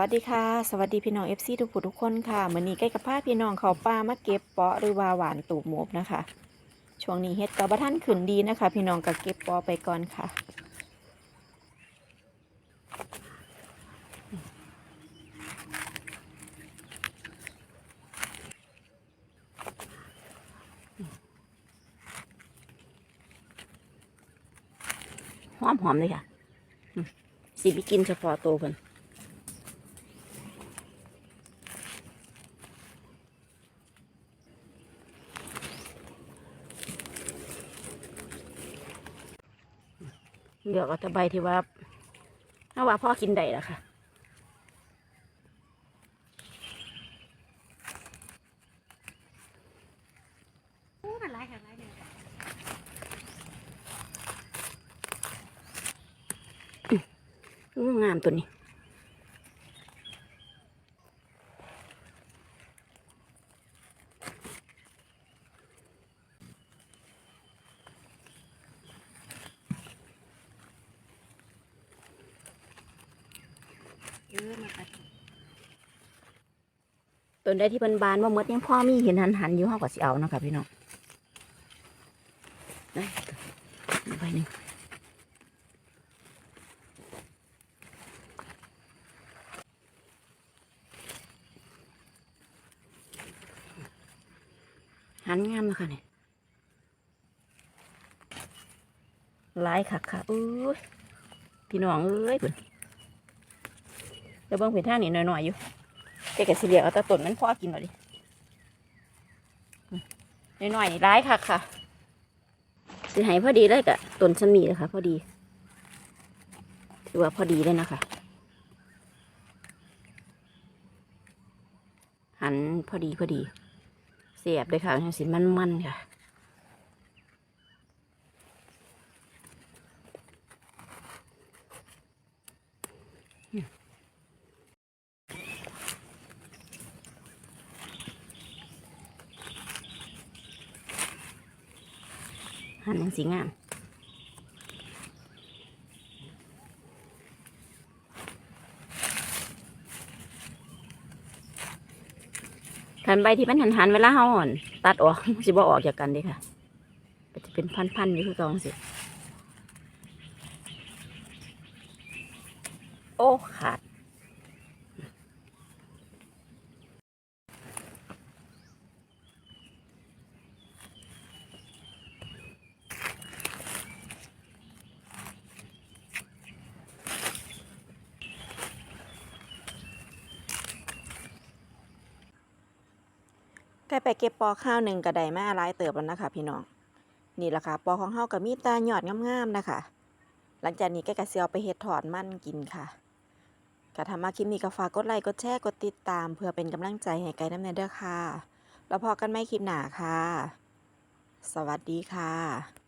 วัสดีค่ะ สวัสดีพี่น้อง FC ทุกผู้ทุกคนค่ะมือนนี้ใกล้กับพาพี่น้องเขาป่ามาเก็บเปาะหรือว่าหวานตูบมบนะคะ ช่วงนี้เฮ็ดกับบะท่านขึ้นดีนะคะ พี่น้องก็เก็บเปาะไปก่อนค่ะ หอมหอมเลยค่ะ สิไปกินเฉพาะตัวเพิ่น เลือกเอาแต่ใบที่ว่าถ้าว่าพ่อกินได้ละค่ะงามตัวนี้ ต้นใดที่บานๆว่าเมดยังพ่อมีเห็นหันหันอยู่ห้องก็สิเอาเนาะค่ะพี่น้องได้ใบหนึ่งหันงามเลยค่ะเนี่ยหลายคักค่ะอุ้ยพี่น้องเอ้ยเพิ่น ดี๋ยวเบิ่งเพิ่นทานี้หน่อยๆอยู่เจ๊กสิเลียเอาต่ต้นมันพอกินหน่อยดิอืมน้อยๆนี่ร้ายค่ะค่ะสิให้พอดีเลยกะต้นสมีเลยค่ะ พอดีถือว่าพอดีเลยนะคะหันพอดีพอดี เสียบเลยค่ะสิมันๆค่ะ หันยังสีงามขันใบที่มันหันหันเวลาเฮาอ่อน ตัดออกสิบ่ออกจากกันด้ค่ะจะเป็นพันๆอยู่คือเกองสิ โอ้ขาด แกไปเก็บปอข้าวหนึ่งกระไดมาหลายเติบแล้วนะคะ พี่น้อง นี่แหละค่ะ ปอของเฮากับมีตาหยอดงามๆนะคะ หลังจากนี้แกกระเซียวไปเห็ดถอดมั่นกินค่ะกะทำมาคลิปนี้ก็ฝากกดไลค์กดแชร์กดติดตาม เพื่อเป็นกำลังใจให้ไกด์น้ำเนเด้อค่ะ แล้วพอกันไม่คลิปหนาค่ะ สวัสดีค่ะ